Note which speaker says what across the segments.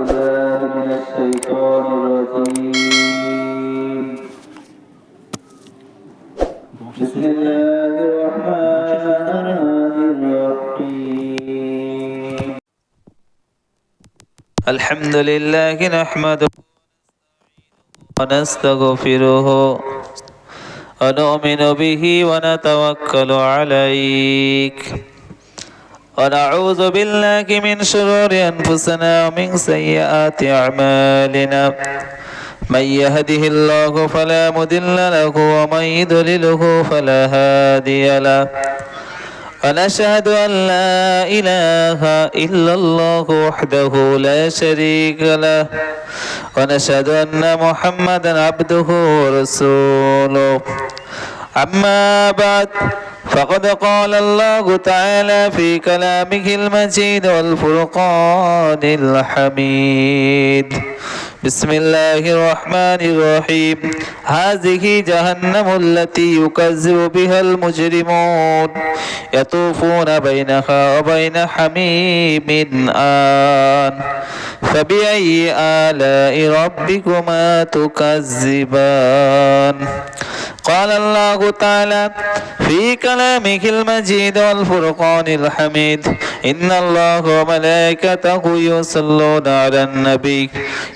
Speaker 1: بالله من الشيطان الرجيم. بسم الله الرحمن الرحيم.
Speaker 2: الحمد لله نحمده ونستغفره ونؤمن به ونتوكل عليك. ونعوذ بالله من شرور أنفسنا ومن سيئات أعمالنا. من يهده الله فلا مضل له ومن يضلله فلا هادي له. ونشهد أن لا إله إلا الله وحده لا شريك له. ونشهد أن محمدا عبده ورسوله. أما بعد فقد قال الله تعالى في كلامه المجيد والفرقان الحميد. بسم الله الرحمن الرحيم. هذه جهنم التي يكذب بها المجرمون. يطوفون بينها وبين حميم آن. فبأي آلاء ربكما تكذبان؟ قال الله تعالى في كلامه المجيد والفرقان الحميد إن الله وملائكته يصلون على النبي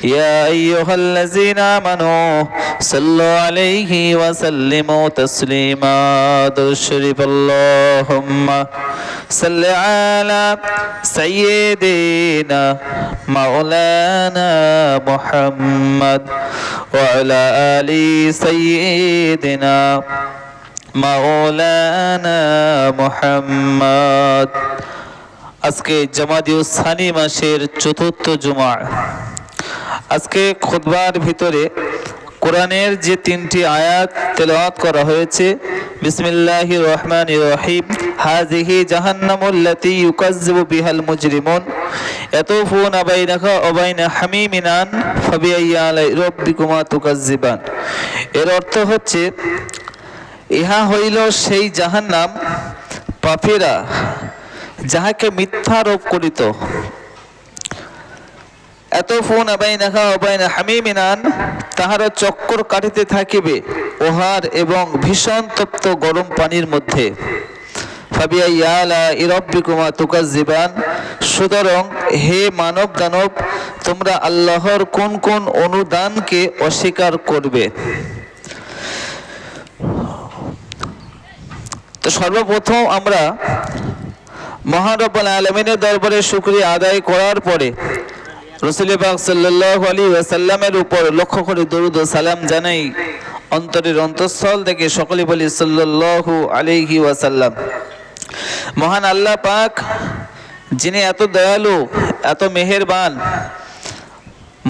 Speaker 2: يا أيها الذين آمنوا صلوا عليه وسلموا تسليما الشريف اللهم صل على سيدنا مولانا محمد وعلى آل سيدنا মাওলানা মুহাম্মদ আজকে জামাদিউ সানি মাসের চতুর্থ জুমা আজকে খুতবার ভিতরে কোরআনের যে তিনটি আয়াত তেলাওয়াত করা হয়েছে, বিসমিল্লাহির রহমান রহিম হাজিহি জাহান্নামুল্লাতি ইউকাজ্জিবু বিহাল মুজরিমুন ইয়াতুফুনা বাইনাকা ওয়া বাইনা হামিমিনান, ফাবিআইয়ি আলাই রাব্বিকুমা তুকাজ্জিবান এর অর্থ হচ্ছে, ইহা হইল সেই জাহান্নাম, পাপীরা যাহাকে মিথ্যা আরোপ করিত। এত ফোন আবাই নাখা অবাই না হামিমিনান, তাহারা চক্কর কাটিতে থাকিবে, ওহার এবং ভীষণ তপ্ত গরম পানির মধ্যে। ফাবিয়া ইয়ালা ইরব্বিকুমা তুকাজ্জিবান, সুতরাং হে মানব দানব তোমরা আল্লাহর কোন কোন অনুদানকে অস্বীকার করবে? তো সর্বপ্রথম আমরা মহারব্বাল আলমিনের দরবারে শুক্রিয়া আদায় করার পরে রসুল পাক সাল্লাহ আলী ওয়াসাল্লামের উপর লক্ষ্য করে দরুদ সালাম জানাই অন্তরের অন্তঃস্থল থেকে সকলে বলি সাল্লাহ আলিহি ওয়াসাল্লাম। মহান আল্লাহ পাক, যিনি এত দয়ালু, এত মেহেরবান,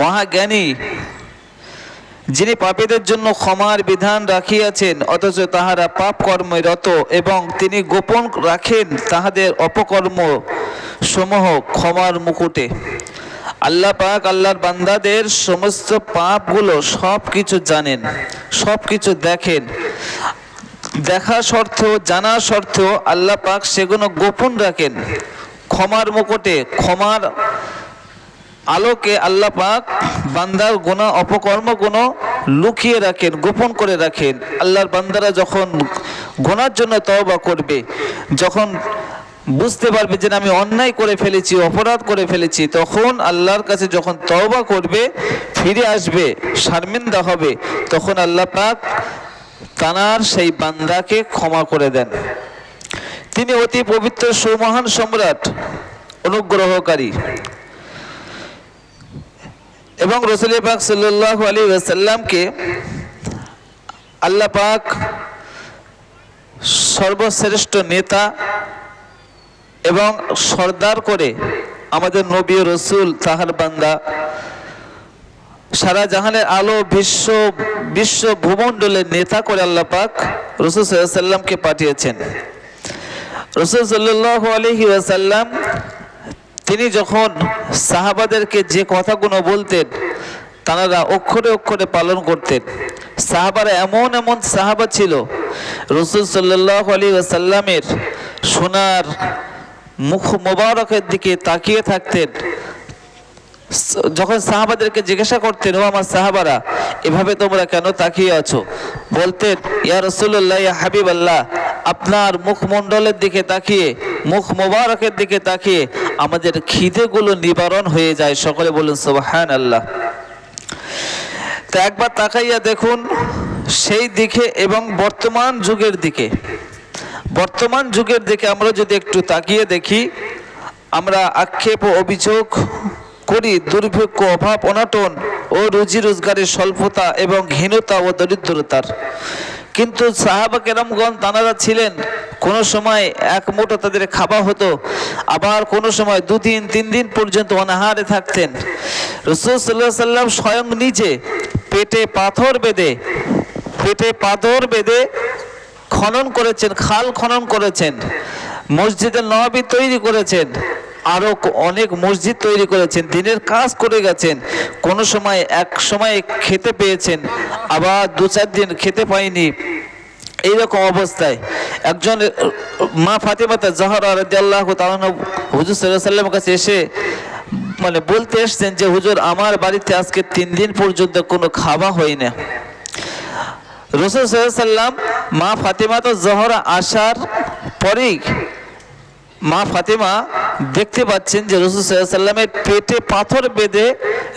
Speaker 2: মহাজ্ঞানী, যিনি পাপীদের জন্য ক্ষমার বিধান রাখিয়াছেন, অথচ তাহারা পাপ কর্মে রত এবং তিনি গোপন রাখেন তাহাদের অপকর্ম সমূহ ক্ষমার মুকুটে। আল্লাহ পাক আল্লাহর বান্দাদের সমস্ত পাপগুলো সব কিছু জানেন সব কিছু দেখেন। দেখা সত্ত্বেও জানা সত্ত্বেও আল্লাহ পাক সেগুলো গোপন রাখেন। ক্ষমার মুকুটে, ক্ষমার আলোকে আল্লাহ পাক বান্দার গোনা অপকর্ম গুণ লুকিয়ে রাখেন, গোপন করে রাখেন। আল্লাহর বান্দারা যখন গোনার জন্য তওবা করবে, যখন বুঝতে পারবে যে আমি অন্যায় করে ফেলেছি, অপরাধ করে ফেলেছি, তখন আল্লাহর কাছে যখন তওবা করবে, ফিরে আসবে, শারমিন্দা হবে, তখন আল্লাহ পাক তানার সেই বান্দাকে ক্ষমা করে দেন। তিনি অতি পবিত্র, সুমহান সম্রাট, অনুগ্রহকারী। এবং রসুল পাক সাল্লাহ আলী ওয়াসাল্লামকে আল্লাহ পাক সর্বশ্রেষ্ঠ নেতা এবং সর্দার করে আমাদের নবী রসুল, তাহার বান্দা, সারা জাহানের আলো বিশ্ব বিশ্ব ভূমণ্ডলের নেতা করে আল্লাহ পাক রসুল সাল্লামকে পাঠিয়েছেন। রসুল সাল্লাহ আলহি ওয়াসাল্লাম, তিনি যখন সাহাবাদেরকে যে কথাগুলো বলতেন, তারা অক্ষরে অক্ষরে পালন করতেন। সাহাবারা এমন এমন সাহাবা ছিল, রসুল সাল্লাহ আলী সাল্লামের সোনার মুখ মোবারকের দিকে তাকিয়ে থাকতেন। যখন সাহাবাদেরকে জিজ্ঞাসা করতেন, ও আমার সাহাবারা, এভাবে তোমরা কেন তাকিয়ে আছো? বলতেন, ইয়া রসুল্লাহ ইয়া হাবিব আল্লাহ আপনার মুখমণ্ডলের দিকে তাকিয়ে, মুখ মোবারকের দিকে তাকিয়ে আমাদের খিদেগুলো নিবারণ হয়ে যায়। সকলে বলুন সুবহান আল্লাহ তো একবার তাকাইয়া দেখুন, সেই দিকে এবং বর্তমান যুগের দিকে। বর্তমান যুগের দিকে আমরা যদি একটু তাকিয়ে দেখি, আমরা আক্ষেপ ও অভিযোগ করি, দুর্ভিক্ষ, অভাব, অনাটন ও রুজি রোজগারের স্বল্পতা এবং হীনতা ও দরিদ্রতার। কিন্তু সাহাবা কেরামগণ তানারা ছিলেন, কোনো সময় এক মুঠো তাদের খাওয়া হতো, আবার কোনো সময় দুদিন তিন দিন পর্যন্ত অনাহারে থাকতেন। রসুল সাল্লাহ সাল্লাম স্বয়ং নিজে পেটে পাথর বেঁধে, পেটে পাথর বেঁধে খনন করেছেন, খাল খনন করেছেন মসজিদের নবাবী তৈরি করেছেন আরও অনেক মসজিদ তৈরি করেছেন, দিনের কাজ করে গেছেন, কোনো সময় এক সময় খেতে পেয়েছেন, আবার দু চার দিন খেতে পাইনি। এইরকম অবস্থায় একজন মা ফাতিমাতা জাহরা তাআলা হুজুর সাল্লামের কাছে এসে মানে বলতে এসছেন যে, হুজুর, আমার বাড়িতে আজকে তিন দিন পর্যন্ত কোনো খাওয়া হয় না রসুল সাল্লাম মা ফাতিমা তো জহর আসার পরেই মা ফাতিমা দেখতে পাচ্ছেন যে রসুল সাল্লামের পেটে পাথর বেঁধে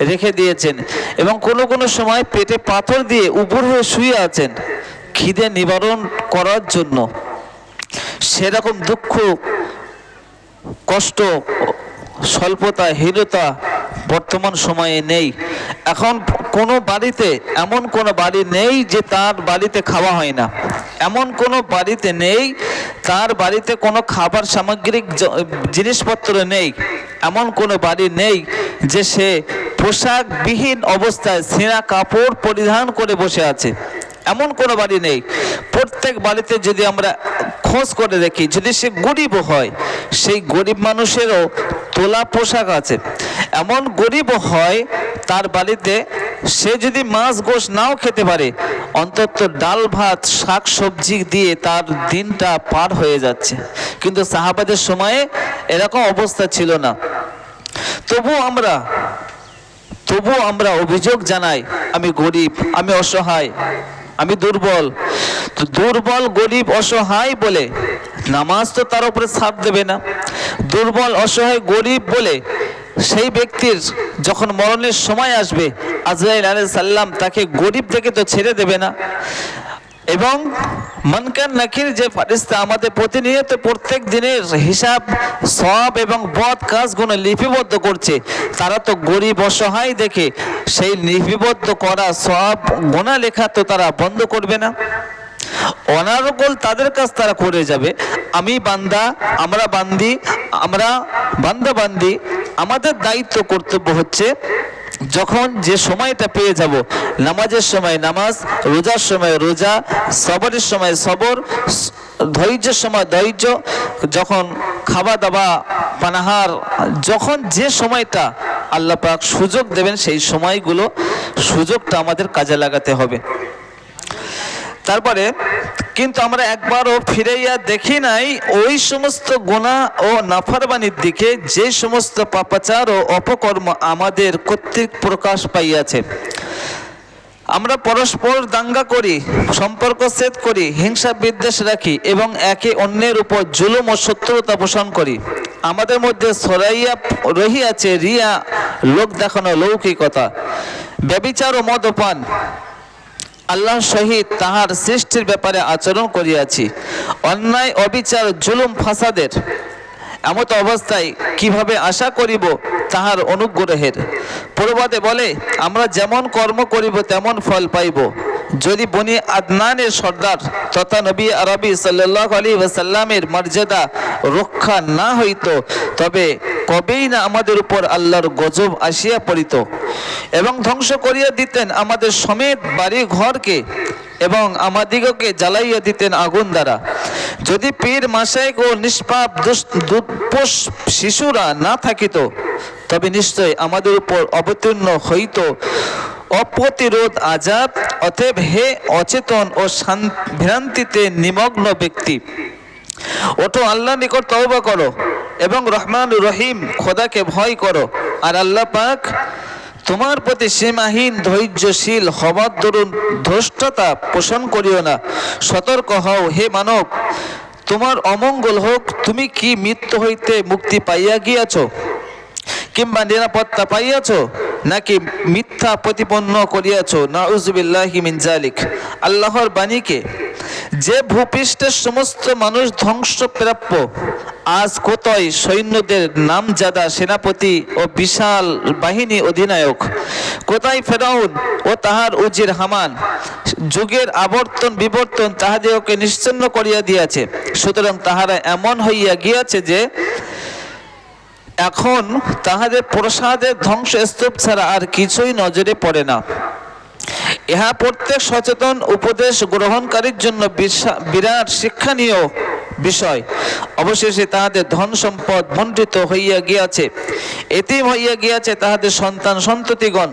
Speaker 2: রেখে দিয়েছেন এবং কোনো কোনো সময় পেটে পাথর দিয়ে উপর হয়ে শুয়ে আছেন খিদে নিবারণ করার জন্য। সেরকম দুঃখ, কষ্ট, স্বল্পতা, হীনতা বর্তমান সময়ে নেই। এখন কোনো বাড়িতে, এমন কোনো বাড়ি নেই যে তার বাড়িতে খাওয়া হয় না। এমন কোনো বাড়িতে নেই, তার বাড়িতে কোনো খাবার সামগ্রিক জিনিসপত্র নেই। এমন কোনো বাড়ি নেই যে সে পোশাকবিহীন অবস্থায় ছেঁড়া কাপড় পরিধান করে বসে আছে। এমন কোনো বাড়ি নেই। প্রত্যেক বাড়িতে যদি আমরা খোঁজ করে দেখি, যদি সে গরিব হয়, সেই গরিব মানুষেরও তোলা পোশাক আছে। এমন গরিব হয় তার বাড়িতে, সে যদি মাছ গোশ নাও খেতে পারে, অন্তত ডাল, ভাত, শাক সবজি দিয়ে তার দিনটা পার হয়ে যাচ্ছে। কিন্তু সাহাবাদের সময়ে এরকম অবস্থা ছিল না। তবু আমরা তবু আমরা অভিযোগ জানাই, আমি গরিব, আমি অসহায়, আমি দুর্বল। তো দুর্বল, গরিব, অসহায় বলে নামাজ তো তার উপরে ছাপ দেবে না। দুর্বল, অসহায়, গরিব বলে সেই ব্যক্তির যখন মরণের সময় আসবে, আজরাইল আলাইহিস সাল্লাম তাকে গরিব থেকে তো ছেড়ে দেবে না। এবং মনকান নাকির যে ফারিস্তা, আমাদের প্রতিনিয়ত প্রত্যেক দিনের হিসাব সব এবং বদ কাজগুলো লিপিবদ্ধ করছে, তারা তো গরিব অসহায় দেখে সেই লিপিবদ্ধ করা সব গোনা লেখা তো তারা বন্ধ করবে না। অনারকল তাদের কাজ তারা করে যাবে। আমি বান্দা, আমরা বান্দি, আমরা বান্দা বান্দি, আমাদের দায়িত্ব কর্তব্য হচ্ছে যখন যে সময়টা পেয়ে যাব, নামাজের সময় নামাজ, রোজার সময় রোজা, সবরের সময় সবর, ধৈর্যের সময় ধৈর্য, যখন খাওয়া দাওয়া পানাহার, যখন যে সময়টা আল্লাহ পাক সুযোগ দেবেন সেই সময়গুলো সুযোগটা আমাদের কাজে লাগাতে হবে। তারপরে, কিন্তু আমরা একবারও ফিরাইয়া দেখি নাই, ওই সমস্ত গোনা ও নাফারবানির দিকে যে সমস্ত পাপাচার ও অপকর্ম আমাদের কর্তৃক প্রকাশ পাইয়াছে। আমরা পরস্পর দাঙ্গা করি, সম্পর্ক ছেদ করি, হিংসা বিদ্বেষ রাখি এবং একে অন্যের উপর জুলুম ও শত্রুতা পোষণ করি। আমাদের মধ্যে সরাইয়া রহিয়াছে রিয়া, লোক দেখানো লৌকিকতা, ব্যবিচার ও মদপান আল্লাহ সহিত তাহার সৃষ্টির ব্যাপারে আচরণ করিয়াছি। অন্যায়, অবিচার, জুলুম, ফাসাদের এমত অবস্থায় কীভাবে আশা করিব তাহার অনুগ্রহের? প্রবাদে বলে, আমরা যেমন কর্ম করিব, তেমন ফল পাইব। যদি বনি আদনানের সর্দার তথা নবী আরবি সাল্লাহ আলী ওয়াসাল্লামের মর্যাদা রক্ষা না হইত, তবে কবেই না আমাদের উপর আল্লাহর গজব আসিয়া পড়িত। এবং ধ্বংস করিয়া দিতেন আমাদের সমেত বাড়ি ঘরকে এবং আমাদিগকে জ্বালাইয়া দিতেন আগুন দ্বারা। যদি পীর মাসাইক ও নিষ্পাপ দুষ্পোষ শিশুরা না থাকিত, তবে নিশ্চয় আমাদের উপর অবতীর্ণ হইত অপ্রতিরোধ আজাব, অতএব হে অচেতন ও ভ্রান্তিতে নিমগ্ন ব্যক্তি। ওঠো আল্লাহ নিকট তওবা করো এবং রহমান রহিম খোদাকে ভয় করো। আর আল্লাহ পাক তোমার প্রতি সীমাহীন ধৈর্যশীল হবার দরুন ধৃষ্টতা পোষণ করিও না। সতর্ক হও, হে মানব, তোমার অমঙ্গল হোক, তুমি কি মৃত্যু হইতে মুক্তি পাইয়া গিয়াছ? কিংবা নিরাপত্তা পাইয়াছ? নাকি মিথ্যা প্রতিপন্ন করিয়াছ? নাউজুবিল্লাহি মিন জালিক আল্লাহর বাণীকে, যে ভূপৃষ্ঠের সমস্ত মানুষ ধ্বংসপ্রাপ্য, আজ কোতয় সৈন্যদের নামজাদা সেনাপতি ও বিশাল বাহিনী অধিনায়ক, কোথায় ফেরাউন ও তাহার উজির হামান? যুগের আবর্তন বিবর্তন তাহাদিওকে নিশ্চিন্ন করিয়া দিয়াছে। সুতরাং তাহারা এমন হইয়া গিয়াছে যে এখন তাহাদের প্রসাদের ধ্বংসস্তূপ ছাড়া আর কিছুই নজরে পড়ে না। ইহা প্রত্যেক সচেতন উপদেশ গ্রহণকারীর জন্য বিরাট শিক্ষণীয় বিষয়। অবশেষে তাহাদের ধন সম্পদ মণ্ডিত হইয়া গিয়াছে। এতিম হইয়া গিয়াছে তাহাদের সন্তান সন্ততিগণ।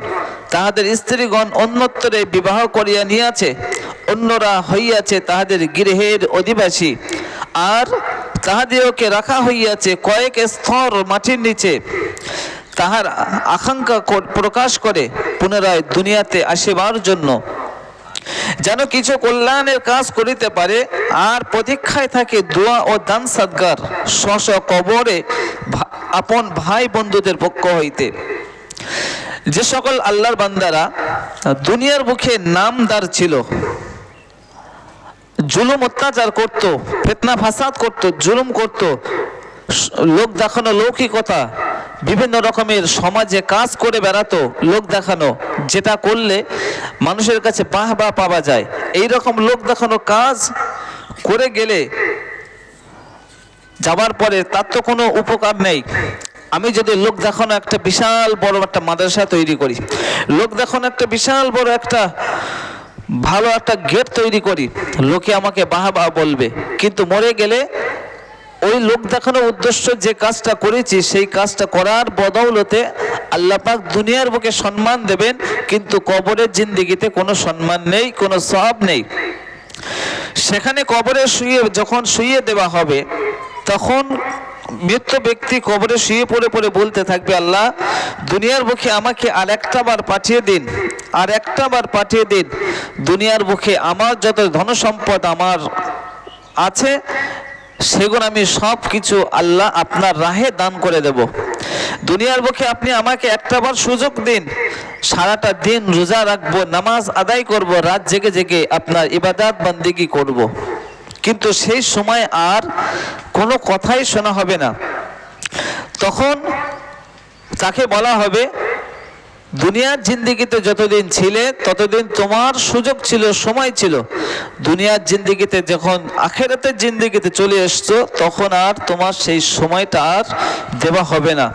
Speaker 2: তাহাদের স্ত্রীগণ অন্যত্তরে বিবাহ করিয়া নিয়াছে। অন্যরা হইয়াছে তাহাদের গৃহের অধিবাসী। আর তাহাদিওকে রাখা হইয়াছে কয়েক স্তর মাটির নিচে। তাহার আকাঙ্ক্ষা প্রকাশ করে পুনরায় দুনিয়াতে আসিবার জন্য। যেন কিছু কল্যাণের কাজ করিতে পারে, আর প্রতীক্ষায় থাকে দোয়া ও দান সাদগার স্ব কবরে আপন ভাই বন্ধুদের পক্ষ হইতে। যে সকল আল্লাহর বান্দারা দুনিয়ার মুখে নামদার ছিল জুলুম অত্যাচার করত, ফেতনা ফাসাদ করত, জুলুম করত। লোক দেখানো লৌকিকতা, বিভিন্ন রকমের সমাজে কাজ করে বেড়াতো লোক দেখানো, যেটা করলে মানুষের কাছে বাহ বাহ পাওয়া যায়। এই রকম লোক দেখানো কাজ করে গেলে যাবার পরে তার তো কোনো উপকার নেই। আমি যদি লোক দেখানো একটা বিশাল বড় একটা মাদ্রাসা তৈরি করি, লোক দেখানো একটা বিশাল বড় একটা ভালো একটা গেট তৈরি করি। লোকে আমাকে বাহা বাহা বলবে। কিন্তু মরে গেলে ওই লোক দেখানোর উদ্দেশ্য যে কাজটা করেছি, সেই কাজটা করার বদৌলতে আল্লাহ পাক দুনিয়ার বুকে সম্মান দেবেন, কিন্তু কবরের জিন্দিগিতে কোনো সম্মান নেই, কোনো সব নেই। সেখানে কবরে শুয়ে, যখন শুয়ে দেওয়া হবে, তখন মৃত ব্যক্তি কবরে শুয়ে পড়ে পড়ে বলতে থাকবে, আল্লাহ, দুনিয়ার বুকে আমাকে আর একটা বার পাঠিয়ে দিন, আর একটা বার পাঠিয়ে দিন দুনিয়ার বুকে আমার যত ধনসম্পদ আমার আছে, সেগুলো আমি সব কিছু আল্লাহ আপনার রাহে দান করে দেব দুনিয়ার বুকে আপনি আমাকে একটাবার সুযোগ দিন, সারাটা দিন রোজা রাখব, নামাজ আদায় করব, রাত জেগে জেগে আপনার ইবাদাত বান্দিগি করব। কিন্তু সেই সময় আর কোনো কথাই শোনা হবে না। তখন তাকে বলা হবে, দুনিয়ার জিন্দিগিতে যতদিন ছিলে, ততদিন তোমার সুযোগ ছিল, সময় ছিল। দুনিয়ার জিন্দিগিতে যখন আখেরাতের জিন্দিগিতে চলে এসছো, তখন আর তোমার সেই সময়টা আর দেওয়া হবে না।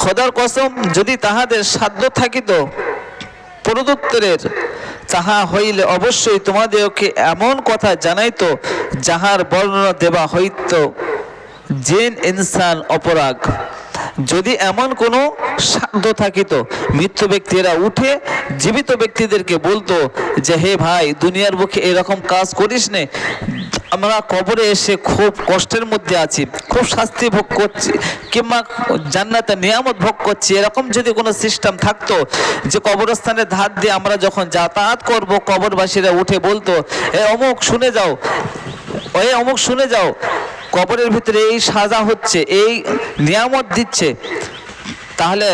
Speaker 2: খোদার কসম, যদি তাহাদের সাধ্য থাকিত প্রদুত্তরের তাহা হইলে অবশ্যই তোমাদেরকে এমন কথা জানাইতো, যাহার বর্ণনা দেওয়া হইত জেন ইনসান অপরাগ। যদি এমন কোনো সাধ্য থাকিত মৃত্যু ব্যক্তিরা উঠে জীবিত ব্যক্তিদেরকে বলতো যে, হে ভাই, দুনিয়ার বুকে এরকম কাজ করিস নে আমরা কবরে এসে খুব কষ্টের মধ্যে আছি, খুব শাস্তি ভোগ করছি, কিংবা জান্নাতে নিয়ামত ভোগ করছি, এরকম যদি কোনো সিস্টেম থাকতো যে কবরস্থানের ধার দিয়ে আমরা যখন যাতায়াত করব, কবরবাসীরা উঠে বলতো, এ অমুক, শুনে যাও, এ অমুক, শুনে যাও, কবরের ভিতরে এই সাজা হচ্ছে, এই নিয়ামত দিচ্ছে। তাহলে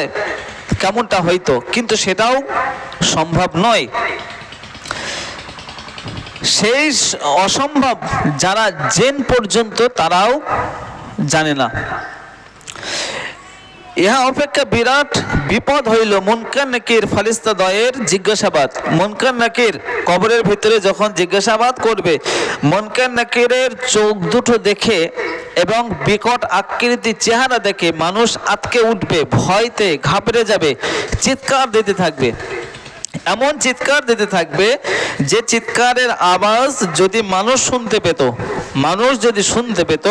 Speaker 2: কেমনটা হইতো? কিন্তু সেটাও সম্ভব নয়। সেই অসম্ভব যারা জেন পর্যন্ত তারাও জানে না। ইহা অপেক্ষা বিরাট বিপদ হইল মুনকার নাকির ফালিস্তা দয়ের জিজ্ঞাসাবাদ। মুনকার নাকির কবরের ভিতরে যখন জিজ্ঞাসাবাদ করবে, মুনকার নাকিরের চোখ দুটো দেখে এবং বিকট আকৃতি চেহারা দেখে মানুষ আটকে উঠবে, ভয়তে ঘাবড়ে যাবে, চিৎকার দিতে থাকবে। এমন চিৎকার দিতে থাকবে যে চিৎকারের আওয়াজ যদি মানুষ শুনতে পেত, মানুষ যদি শুনতে পেত,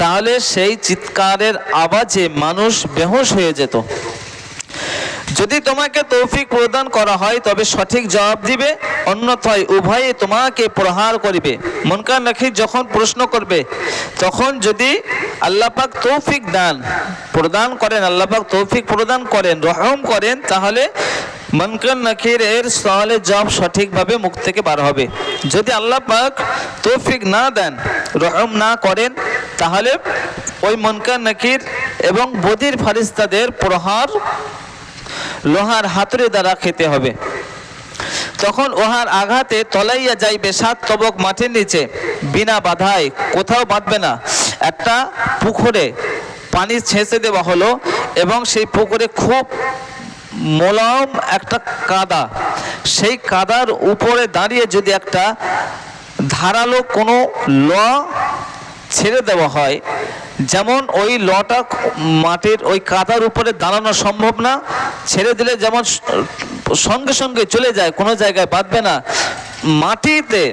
Speaker 2: তাহলে সেই চিৎকারের আওয়াজে মানুষ বেহুশ হয়ে যেত। যদি তোমাকে তৌফিক প্রদান করা হয়, তবে সঠিক জবাব দিবে, অন্যথায় উভয়ে তোমাকে প্রহার করিবে। মনকার নাকি যখন প্রশ্ন করবে, তখন যদি আল্লাহ পাক তৌফিক দান প্রদান করেন, আল্লাহ পাক তৌফিক প্রদান করেন, রহম করেন, তাহলে মনকার নাকির এর সওয়ালের জবাব সঠিকভাবে মুখ থেকে বার হবে। যদি আল্লাহ পাক তৌফিক না দেন, রহম না করেন, তাহলে ওই মনকান নাকির এবং বদির ফারিস্তাদের প্রহার লোহার হাতুড়ি দ্বারা খেতে হবে। তখন ওহার আঘাতে তলাইয়া যাইবে সাত তবক মাটির নিচে, বিনা বাধায় কোথাও বাঁধবে না। একটা পুকুরে পানি ছেঁচে দেওয়া হলো এবং সেই পুকুরে খুব মোলায়ম একটা কাদা। সেই কাদার উপরে দাঁড়িয়ে যদি একটা ধারালো কোনো ল ছেড়ে দেওয়া হয়, যেমন ওই লটা মাটির ওই কাদার উপরে দাঁড়ানো সম্ভব না, ছেড়ে দিলে যেমন সঙ্গে সঙ্গে চলে যায়, কোনো জায়গায় বাঁধবে না মাটিতে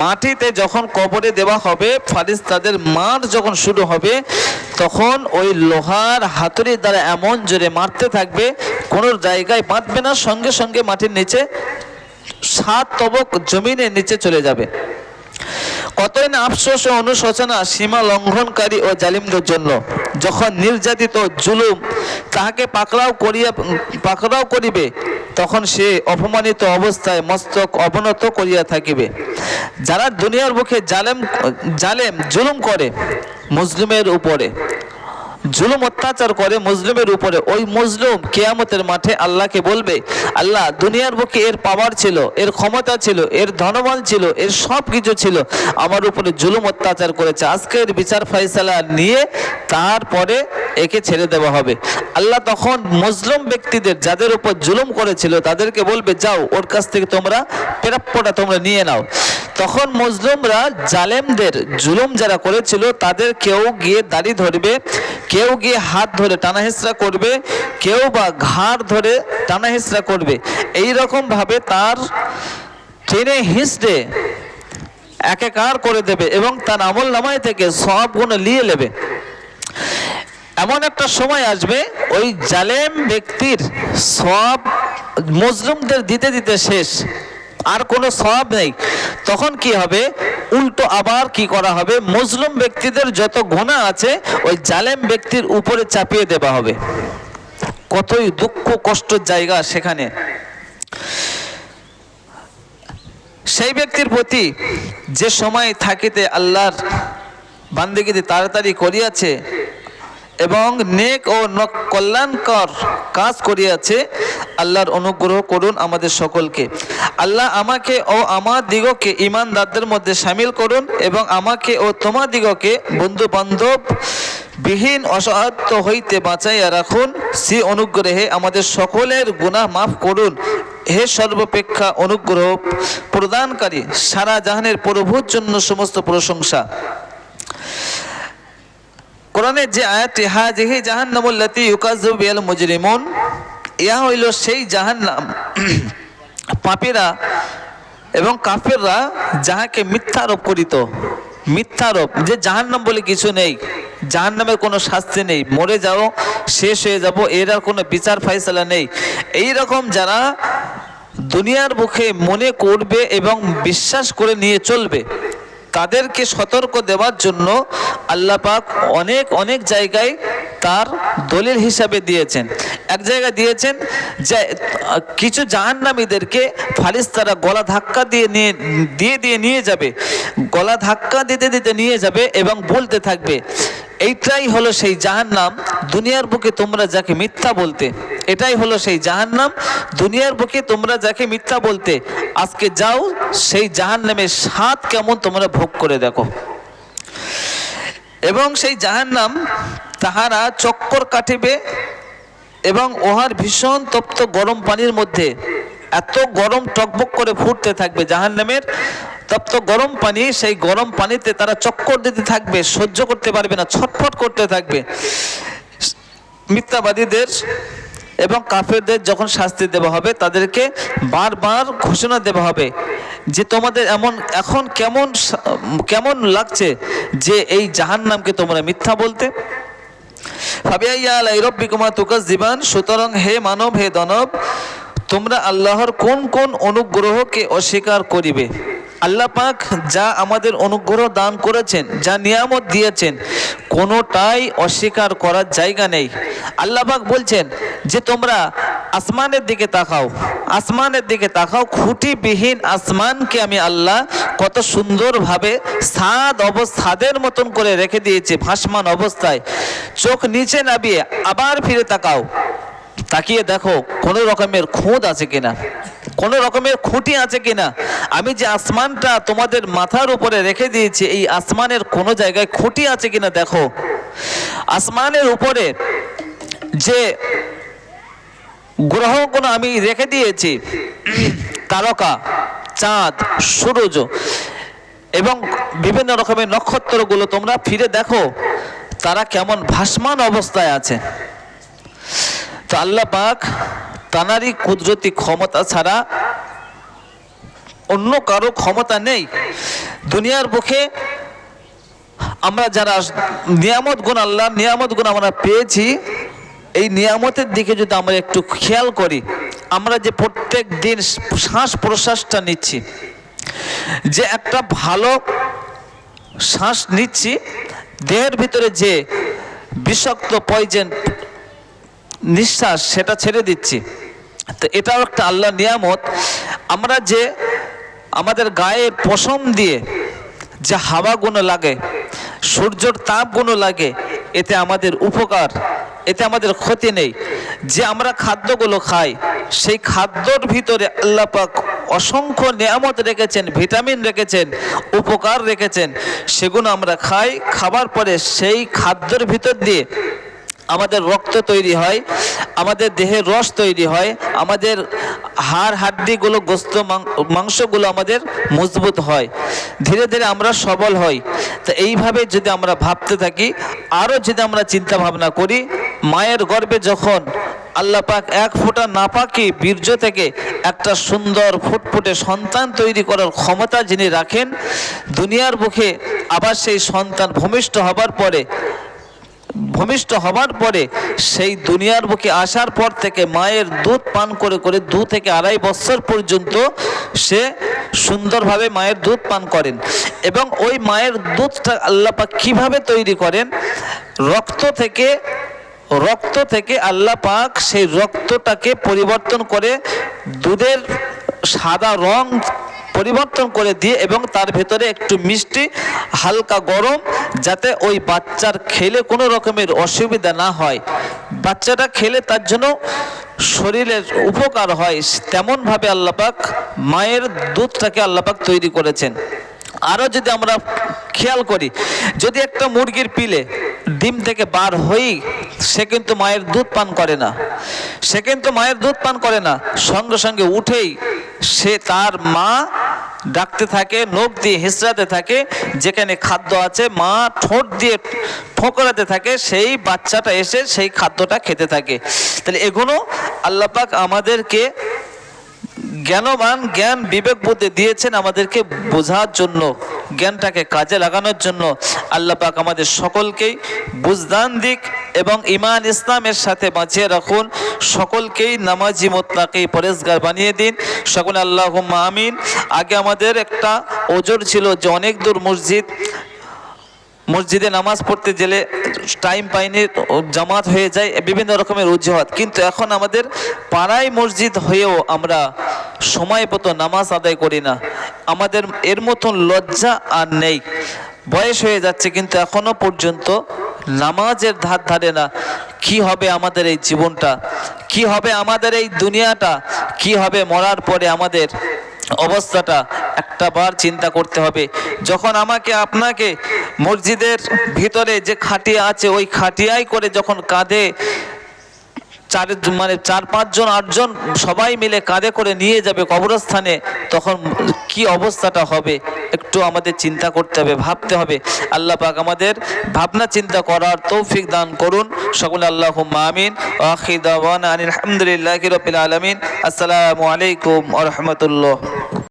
Speaker 2: মাটিতে যখন কবরে দেওয়া হবে ফারিস তাদের মার যখন শুরু হবে, তখন ওই লোহার হাতুড়ির দ্বারা এমন জোরে মারতে থাকবে, কোনো জায়গায় বাঁধবে না, সঙ্গে সঙ্গে মাটির নিচে সাত তবক জমিনের নিচে চলে যাবে। কতই না আফসোস ও অনুশোচনা সীমা লঙ্ঘনকারী ও জালিমদের জন্য। যখন নির্যাতিত, জুলুম তাহাকে পাকড়াও করিয়া, পাকড়াও করিবে তখন সে অপমানিত অবস্থায় মস্তক অবনত করিয়া থাকিবে। যারা দুনিয়ার মুখে জালেম জালেম জুলুম করে, মুসলিমের উপরে। জুলুম অত্যাচার করে মুসলিমের উপরে, ওই মুসলিম কেয়ামতের মাঠে আল্লাহকে বলবে, আল্লাহ, দুনিয়ার বুকে এর পাওয়ার ছিল, এর ক্ষমতা ছিল, এর ধনবল ছিল, এর সব কিছু ছিল, আমার উপরে জুলুম অত্যাচার করেছে। আজকে এর বিচার ফয়সালা নিয়ে তারপরে একে ছেড়ে দেওয়া হবে। আল্লাহ তখন মুসলিম ব্যক্তিদের যাদের উপর জুলুম করেছিল, তাদেরকে বলবে, যাও, ওর কাছ থেকে তোমরা প্রাপ্যটা তোমরা নিয়ে নাও। তখন মজলুমরা জালেমদের জুলুম যারা করেছিল, তাদের কেউ গিয়ে দাড়ি ধরবে, কেউ গিয়ে হাত ধরে টানা করবে, কেউ বা ঘাড় ধরে টানা করবে। এই রকম ভাবে তার ট্রেনে হিঁচড়ে একাকার করে দেবে এবং তার আমল নামায় থেকে সব গুণ নিয়ে নেবে। এমন একটা সময় আসবে, ওই জালেম ব্যক্তির সব মুসলিমদের দিতে দিতে শেষ। আর কোনো সব নেই। তখন কি হবে? উল্টো আবার কি করা হবে? মুসলিম ব্যক্তিদের যত গুণা আছে, ওই জালেম ব্যক্তির উপরে চাপিয়ে দেওয়া হবে। কতই দুঃখ কষ্টের জায়গা সেখানে। সেই ব্যক্তির প্রতি যে সময় থাকিতে আল্লাহর বান্দিগিরি তাড়াতাড়ি করিয়াছে এবং নেক ও কল্যাণকর কাজ করিয়াছে, আল্লাহর অনুগ্রহ করুন আমাদের সকলকে। আল্লাহ আমাকে ও আমার দিগকে ইমানদারদের মধ্যে সামিল করুন এবং আমাকে ও তোমার দিগকে বন্ধু বান্ধব বিহীন অসহায়ত্ব হইতে বাঁচাইয়া রাখুন। সে অনুগ্রহে আমাদের সকলের গুনাহ মাফ করুন। হে সর্বাপেক্ষা অনুগ্রহ প্রদানকারী, সারা জাহানের প্রভুর জন্য সমস্ত প্রশংসা। কোরআনের যে আয়াতটি, হাজিহি জাহান্নামুল্লাতি ইউকাযযিবু বিল মুজরিমুন ইয়া হইল সেই জাহান্নাম, পাপীরা এবং কাফেররা যাহাকে মিথ্যারোপ করিত। মিথ্যারোপ, যে জাহান্নাম বলে কিছু নেই, জাহান্নামের কোনো শাস্তি নেই, মরে যাও, শেষ হয়ে যাব, এর আর কোনো বিচার ফাইসলা নেই। এই রকম যারা দুনিয়ার মুখে মনে করবে এবং বিশ্বাস করে নিয়ে চলবে তাদেরকে সতর্ক দেওয়ার জন্য আল্লাহ পাক অনেক অনেক জায়গায় তার দলিল হিসাবে দিয়েছেন। এক জায়গায় দিয়েছেন যে, কিছু জাহান্নামীদেরকে তারা গলা ধাক্কা দিয়ে নিয়ে, দিয়ে দিয়ে নিয়ে যাবে। গলা ধাক্কা দিতে দিতে নিয়ে যাবে এবং বলতে থাকবে এইটাই হলো সেই জাহান্নাম, দুনিয়ার বুকে তোমরা যাকে মিথ্যা বলতে, এটাই হলো সেই জাহান্নাম, দুনিয়ার বুকে তোমরা যাকে মিথ্যা বলতে, আজকে যাও সেই জাহান্নামের স্বাদ কেমন তোমরা ভোগ করে দেখো। এবং সেই জাহান্নাম তাহারা চক্কর কাটিবে এবং ওহার ভীষণ তপ্ত গরম পানির মধ্যে এত গরম টকবক করে ফুটতে থাকবে জাহান্নামের তপ্ত গরম পানি, সেই গরম পানিতে তারা চক্কর দিতে থাকবে, সহ্য করতে পারবে না, ছটফট করতে থাকবে। মিথ্যাবাদীদের এবং কাফেরদের যখন শাস্তি দেওয়া হবে, তাদেরকে বারবার ঘোষণা দেওয়া হবে যে তোমাদের এমন, এখন কেমন কেমন লাগছে যে এই জাহান্নামকে তোমরা মিথ্যা বলতে? রব্বিকুমা তুকাজ্জিবান সুতরাং হে মানব, হে দানব, তোমরা আল্লাহর কোন কোন অনুগ্রহকে অস্বীকার করিবে? আল্লাহ পাক যা আমাদের অনুগ্রহ দান করেছেন, যা নিয়ামত দিয়েছেন, কোনোটাই অস্বীকার করার জায়গা নেই। আল্লাহ পাক বলছেন যে তোমরা আসমানের দিকে তাকাও, আসমানের দিকে তাকাও, খুঁটিবিহীন আসমানকে আমি আল্লাহ কত সুন্দরভাবে সাদ অবস্থাদের মতন করে রেখে দিয়েছে, ভাসমান অবস্থায়। চোখ নিচে নাবিয়ে আবার ফিরে তাকাও। তাকিয়ে দেখো কোনো রকমের খুঁত আছে কিনা। কোনো রকমের খুঁটি আছে কিনা? আমি যে আসমানটা তোমাদের মাথার উপরে রেখে দিয়েছি, এই আসমানের কোনো জায়গায় খুঁটি আছে কিনা দেখো। আসমানের উপরে যে গ্রহগুলো আমি রেখে দিয়েছি, তারকা, চাঁদ সূর্য এবং বিভিন্ন রকমের নক্ষত্রগুলো তোমরা ফিরে দেখো, তারা কেমন ভাসমান অবস্থায় আছে। তো আল্লাহ পাক তানারই কুদরতি ক্ষমতা ছাড়া অন্য কারও ক্ষমতা নেই। দুনিয়ার বুকে আমরা যারা নিয়ামত গুণ আল্লাহ, নিয়ামত গুণ আমরা পেয়েছি, এই নিয়ামতের দিকে যদি আমরা একটু খেয়াল করি, আমরা যে প্রত্যেক দিন শ্বাস প্রশ্বাসটা নিচ্ছি, যে একটা ভালো শ্বাস নিচ্ছি, দেহের ভিতরে যে বিষাক্ত পয়জেন নিঃশ্বাস সেটা ছেড়ে দিচ্ছি। তো এটাও একটা আল্লাহ নিয়ামত। আমরা যে আমাদের গায়ের পশম দিয়ে যে হাওয়াগুলো লাগে, সূর্যর তাপগুলো লাগে, এতে আমাদের উপকার, এতে আমাদের ক্ষতি নেই। যে আমরা খাদ্যগুলো খাই, সেই খাদ্যর ভিতরে আল্লাহ পাক অসংখ্য নিয়ামত রেখেছেন, ভিটামিন রেখেছেন, উপকার রেখেছেন। সেগুলো আমরা খাই, খাবার পরে সেই খাদ্যর ভিতর দিয়ে আমাদের রক্ত তৈরি হয়। আমাদের দেহের রস তৈরি হয়, আমাদের হাড়, হাড্ডিগুলো, গোস্ত মাংসগুলো আমাদের মজবুত হয়। ধীরে ধীরে আমরা সবল হই। তো এইভাবে যদি আমরা ভাবতে থাকি, আরও যদি আমরা চিন্তা ভাবনা করি, মায়ের গর্ভে যখন আল্লাহ পাক এক ফোঁটা নাপাকি বীর্য থেকে একটা সুন্দর ফুটফুটে সন্তান তৈরি করার ক্ষমতা যিনি রাখেন, দুনিয়ার বুকে আবার সেই সন্তান ভূমিষ্ঠ হবার পরে ভূমিষ্ঠ হবার পরে সেই দুনিয়ার বুকে আসার পর থেকে মায়ের দুধ পান করে করে দু থেকে আড়াই বছর পর্যন্ত সে সুন্দরভাবে মায়ের দুধ পান করেন। এবং ওই মায়ের দুধটা আল্লাপাক কীভাবে তৈরি করেন? রক্ত থেকে রক্ত থেকে আল্লাহ পাক সেই রক্তটাকে পরিবর্তন করে দুধের সাদা রং পরিবর্তন করে দিয়ে এবং তার ভেতরে একটু মিষ্টি, হালকা গরম, যাতে ওই বাচ্চার খেলে কোনো রকমের অসুবিধা না হয়। বাচ্চাটা খেলে তার জন্য শরীরের উপকার হয়। তেমনভাবে আল্লাপাক মায়ের দুধটাকে আল্লাপাক তৈরি করেছেন। আরও যদি আমরা খেয়াল করি, যদি একটা মুরগির পিলে ডিম থেকে বার হই, সে কিন্তু মায়ের দুধ পান করে না। সে কিন্তু মায়ের দুধ পান করে না। সঙ্গে সঙ্গে উঠেই সে তার মা ডাকতে থাকে, নখ দিয়ে হিসড়াতে থাকে, যেখানে খাদ্য আছে, মা ঠোঁট দিয়ে ঠোকরাতে থাকে, সেই বাচ্চাটা এসে সেই খাদ্যটা খেতে থাকে। তাহলে এগুলো আল্লাপাক আমাদেরকে জ্ঞানবান, জ্ঞান বিবেক বুদ্ধি দিয়েছেন আমাদেরকে বোঝার জন্য, জ্ঞানটাকে কাজে লাগানোর জন্য। আল্লাহ পাক আমাদের সকলকেই বুঝদান দিক এবং ইমান ইসলামের সাথে বাঁচিয়ে রাখুন। সকলকেই নামাজি মোত্তাকে পরেশগার বানিয়ে দিন। সকলে আল্লাহ আমিন। আগে আমাদের একটা ওজোর ছিল যে অনেক দূর মসজিদ মসজিদে নামাজ পড়তে গেলে টাইম পাইনি, জামাত হয়ে যায়, বিভিন্ন রকমের অজুহাত। কিন্তু এখন আমাদের পাড়ায় মসজিদ হয়েও আমরা সময় মতো নামাজ আদায় করি না। আমাদের এর মতন লজ্জা আর নেই। বয়স হয়ে যাচ্ছে, কিন্তু এখনও পর্যন্ত নামাজের ধার ধারে না। কি হবে আমাদের এই জীবনটা? কি হবে আমাদের এই দুনিয়াটা? কি হবে মরার পরে আমাদের? অবস্থাটা একটাবার চিন্তা করতে হবে। যখন আমাকে আপনাকে মসজিদের ভিতরে যে খাটিয়া আছে, ওই খাটিয়ায় করে যখন কাঁধে চার মানে চার, পাঁচজন, আটজন সবাই মিলে কাঁধে করে নিয়ে যাবে কবরস্থানে। তখন কি অবস্থাটা হবে? একটু আমাদের চিন্তা করতে হবে, ভাবতে হবে। আল্লাহ পাক আমাদের ভাবনা চিন্তা করার তৌফিক দান করুন। সকলে আল্লাহ মামিন আলহামদুলিল্লাহ আলমিন। আসসালামু আলাইকুম রহমতুল্লাহ।